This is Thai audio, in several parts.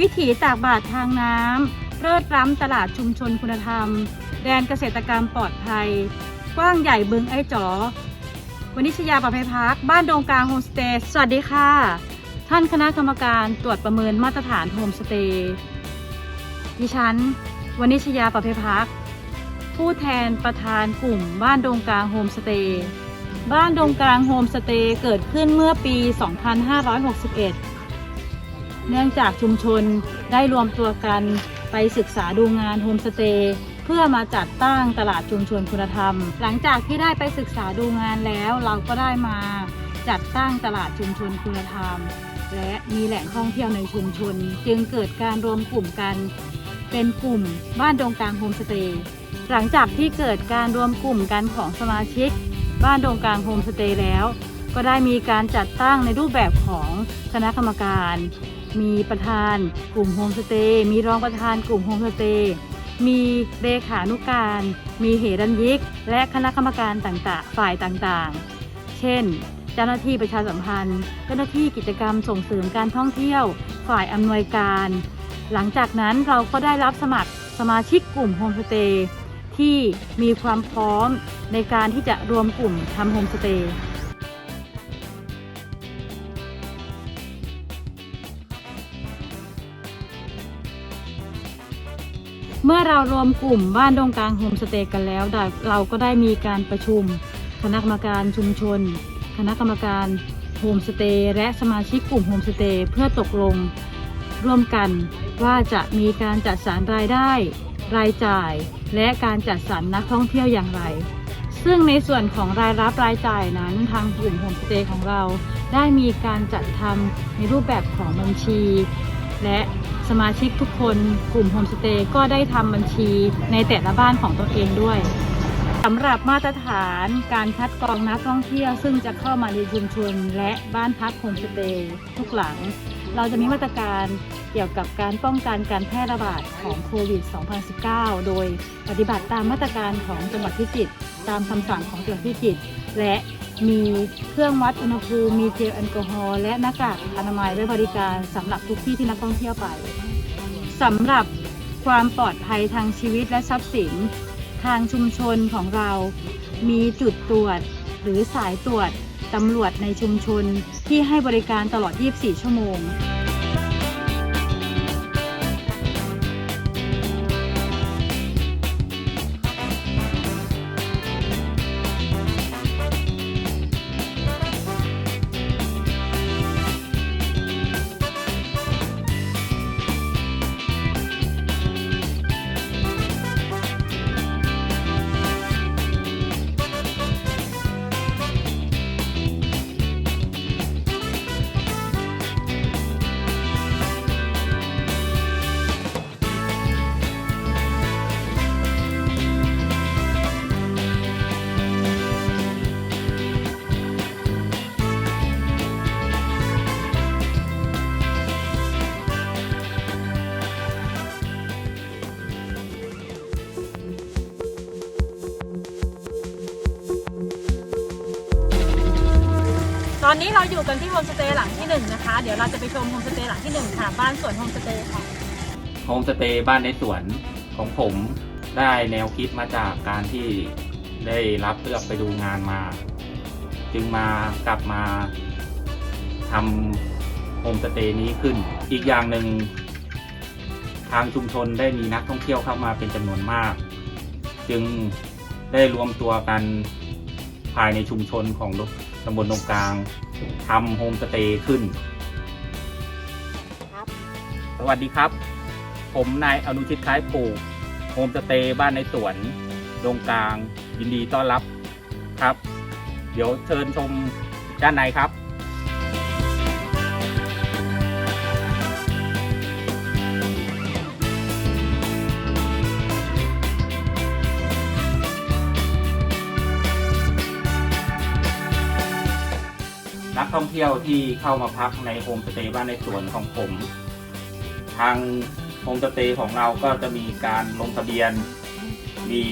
วิถีตากบาตรทางน้ำเลิศล้ำตลาดชุมชนคุณธรรม แดนเกษตรกรรมปลอดภัย กว้างใหญ่บึงไอจ๋อวันนิชยาประภัยพักบ้านดงกลางโฮมสเตย์สวัสดีค่ะ ท่านคณะกรรมการตรวจประเมินมาตรฐานโฮมสเตย์ดิฉันวันนิชยาประภัยพักผู้แทนประธานกลุ่มบ้านดงกลางโฮมสเตย์บ้านดงกลางโฮมสเตย์เกิดขึ้นเมื่อปี 2561 เนื่องจากชุมชนได้รวมตัวกันไปศึกษาดูงานโฮมสเตย์เพื่อมาจัดตั้งตลาดชุมชนคุณธรรม หลังจากที่ได้ไปศึกษาดูงานแล้วเราก็ได้มาจัดตั้งตลาดชุมชนคุณธรรม และมีแหล่งท่องเที่ยวในชุมชน จึงเกิดการรวมกลุ่มกัน เป็นกลุ่มบ้านดงกลางโฮมสเตย์หลังจากที่เกิดการรวมกลุ่มกันของสมาชิก บ้านดงกลางโฮมสเตย์แล้ว ก็ได้มีการจัดตั้งในรูปแบบของคณะกรรมการ มีประธานกลุ่มโฮมสเตย์มีรองประธานกลุ่มโฮมสเตย์มีเลขานุการ มีเหรัญยิก และคณะกรรมการต่างๆ ฝ่ายต่างๆ เช่น เจ้าหน้าที่ประชาสัมพันธ์ เจ้าหน้าที่กิจกรรมส่งเสริมการท่องเที่ยว ฝ่ายอำนวยการ หลังจากนั้นเราก็ได้รับสมัครสมาชิกกลุ่มโฮมสเตย์ที่มีความพร้อมในการที่จะรวมกลุ่มทำโฮมสเตย์ เมื่อเรารวมกลุ่มบ้านดงกลางโฮมสเตย์กันแล้วได้เราก็ได้มีการประชุม คณะกรรมการชุมชน คณะกรรมการโฮมสเตย์และสมาชิกกลุ่มโฮมสเตย์เพื่อตกลงร่วมกันว่าจะมีการจัดสรรรายได้ รายจ่าย และการจัดสรรนักท่องเที่ยวอย่างไร ซึ่งในส่วนของรายรับรายจ่ายนั้นทางกลุ่มโฮมสเตย์ของเรา ได้มีการจัดทำในรูปแบบของบัญชี และสมาชิกทุกคนกลุ่มโฮมสเตย์ก็ได้ทำบัญชีในแต่ละบ้านของตัวเองด้วยสำหรับมาตรฐานการคัดกรองนักท่องเที่ยว ซึ่งจะเข้ามาในชุมชนและบ้านพักโฮมสเตย์ทุกหลัง เราจะมีมาตรการเกี่ยวกับการป้องกันการแพร่ระบาดของโควิด 2019 โดยปฏิบัติตามมาตรการของจังหวัดพิจิตรตามคำสั่งของจังหวัดพิจิตรและ มีเครื่องวัดอุณหภูมิ มีเจลแอลกอฮอล์และหน้ากากอนามัยไว้บริการสำหรับทุกที่ที่นักท่องเที่ยวไปสำหรับความปลอดภัยทางชีวิตและทรัพย์สิน ทางชุมชนของเรา มีจุดตรวจหรือสายตรวจตำรวจในชุมชนที่ให้บริการตลอด 24 ชั่วโมง อนนี้เราอยู่กันที่โฮมสเตย์หลังที่หนึ่งนะคะ เดี๋ยวเราจะไปชมโฮมสเตย์หลังที่หนึ่งค่ะ บ้านสวนโฮมสเตย์ค่ะ โฮมสเตย์บ้านในสวนของผมได้แนวคิดมาจากการที่ได้รับเลือกไปดูงานมา จึงมากลับมาทำโฮมสเตย์นี้ขึ้น อีกอย่างหนึ่งทางชุมชนได้มีนักท่องเที่ยวเข้ามาเป็นจำนวนมาก จึงได้รวมตัวกันภายในชุมชนของ ตำบลตรงกลางทำโฮมสเตย์ขึ้นสวัสดีครับ ผมนายอนุชิตคล้ายปลูกโฮมสเตย์บ้านในสวนตรงกลาง ยินดีต้อนรับครับ เดี๋ยวเชิญชมด้านในครับ ท่องเที่ยวที่เข้ามาพักในโฮมสเตย์บ้านในสวนของผม ทางโฮมสเตย์ของเราก็จะมีการลงทะเบียน มี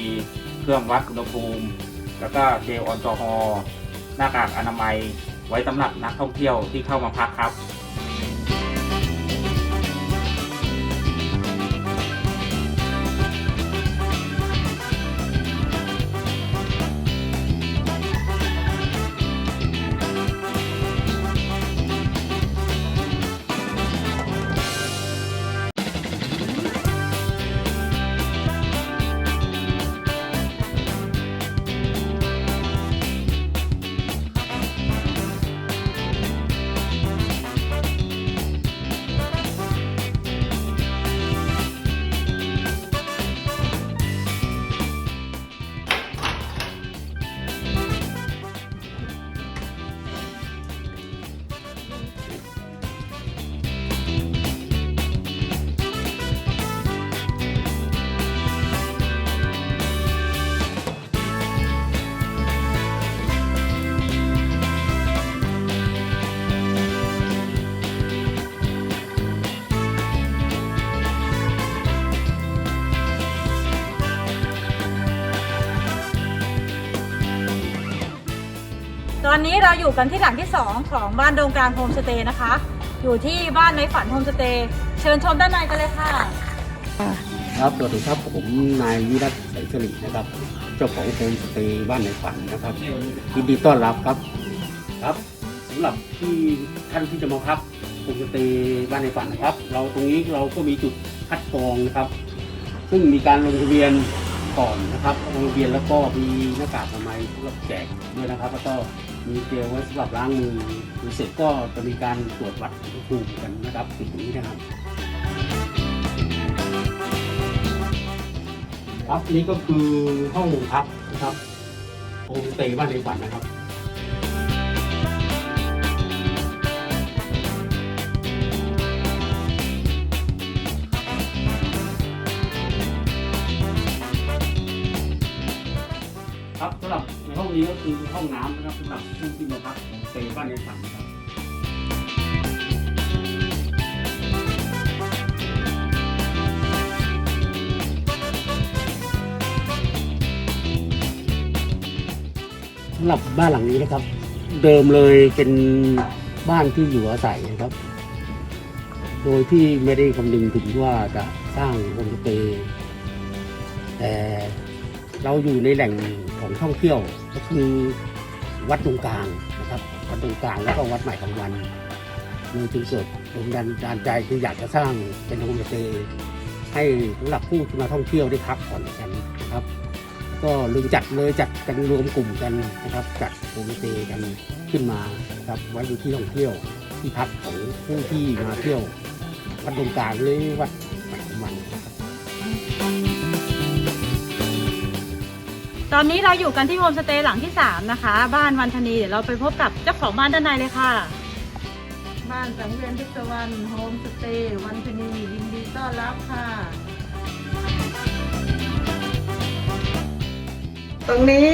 เครื่องวัดอุณหภูมิ แล้วก็เจลแอลกอฮอล์หน้ากากอนามัยไว้สำหรับนักท่องเที่ยวที่เข้ามาพักครับ อนนี้เราอยู่กันที่หลังที่ 2 ของบ้านดงกลางโฮมสเตย์นะคะ อยู่ที่บ้านในฝันโฮมสเตย์เชิญชมด้านในกันเลยค่ะ ครับสวัสดีครับผมนายวิรัตใสสลินะครับ เจ้าของโฮมสเตย์บ้านในฝันนะครับยินดีต้อนรับครับครับสำหรับที่ท่านที่จะมาพักโฮมสเตย์บ้านในฝันนะครับ เราตรงนี้เราก็มีจุดคัดกรองนะครับ ซึ่งมีการลงทะเบียน ก่อนนะครับลงทะเบียนแล้วก็มีหน้ากากอนามัยสำหรับแจกด้วยนะครับ แล้วก็มีเจลไว้สำหรับล้างมือหรือเสร็จก็จะมีการตรวจวัดอุณหภูมิกันนะครับสิ่งนี้นะครับครับนี่ก็คือห้องพักนะครับโฮมสเตย์บ้านในฝันนะครับ นี้ก็คือห้องน้ำนะครับสำหรับผู้ที่มาพักโฮมสเตย์บ้านในฝันนะครับสำหรับบ้านหลังนี้นะครับ เดิมเลยเป็นบ้านที่อยู่อาศัยนะครับ โดยที่ไม่ได้คำนึงถึงว่าจะสร้างโฮมสเตย์แต่ เราอยู่ในแหล่งของท่องเที่ยวก็คือวัดตรงกลางนะครับวัดตรงกลางแล้วก็วัดใหม่ของวันเลยจึงเกิดแรงดันดานใจคืออยากจะสร้างเป็นโฮมสเตย์ให้สำหรับผู้ที่มาท่องเที่ยวได้พักผ่อนกันนะครับ ก็เลยจัดเลยจัดกันรวมกลุ่มกันนะครับ จัดโฮมสเตย์กันขึ้นมาครับไว้ที่ท่องเที่ยวที่พักของผู้ที่มาเที่ยววัดดงกลางหรือวัด อนนี้เราอยู่กันที่โฮมสเตย์หลังที่ 3 นะคะ บ้านวันธนีเดี๋ยวเราไปพบกับเจ้าของบ้านด้านในเลยค่ะ บ้านสังเวียนพิศวรรณโฮมสเตย์วันพนียินดีต้อนรับค่ะ ตรงนี้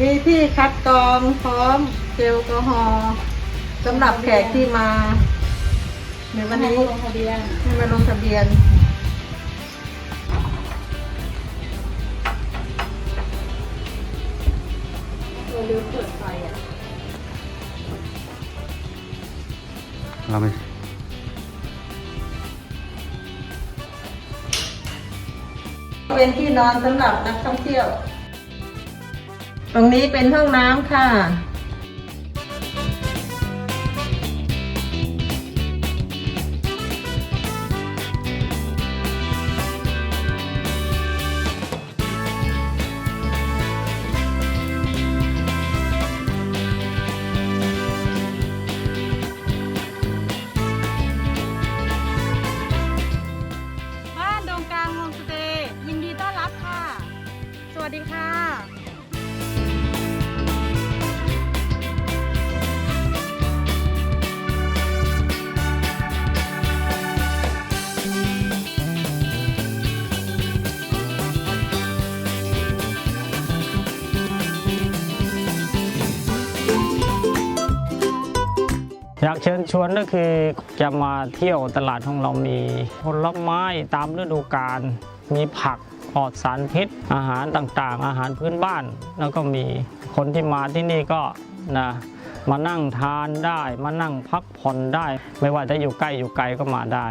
มีที่คัดกรองพร้อมเจลแอลกอฮอล์สำหรับแขกที่มาในวันนี้ลงทะเบียนให้มาลงทะเบียน เราไปเป็นที่นอนสำหรับนักท่องเที่ยว ตรงนี้เป็นห้องน้ำค่ะ ชวนก็คือจะมาเที่ยวตลาดของเรามีผลไม้ตามฤดูกาลมีผักปลอดสารพิษ อาหารต่างๆ อาหารพื้นบ้าน แล้วก็มีคนที่มาที่นี่ก็นะมานั่งทานได้ มานั่งพักผ่อนได้ ไม่ว่าจะอยู่ใกล้อยู่ไกลก็มาได้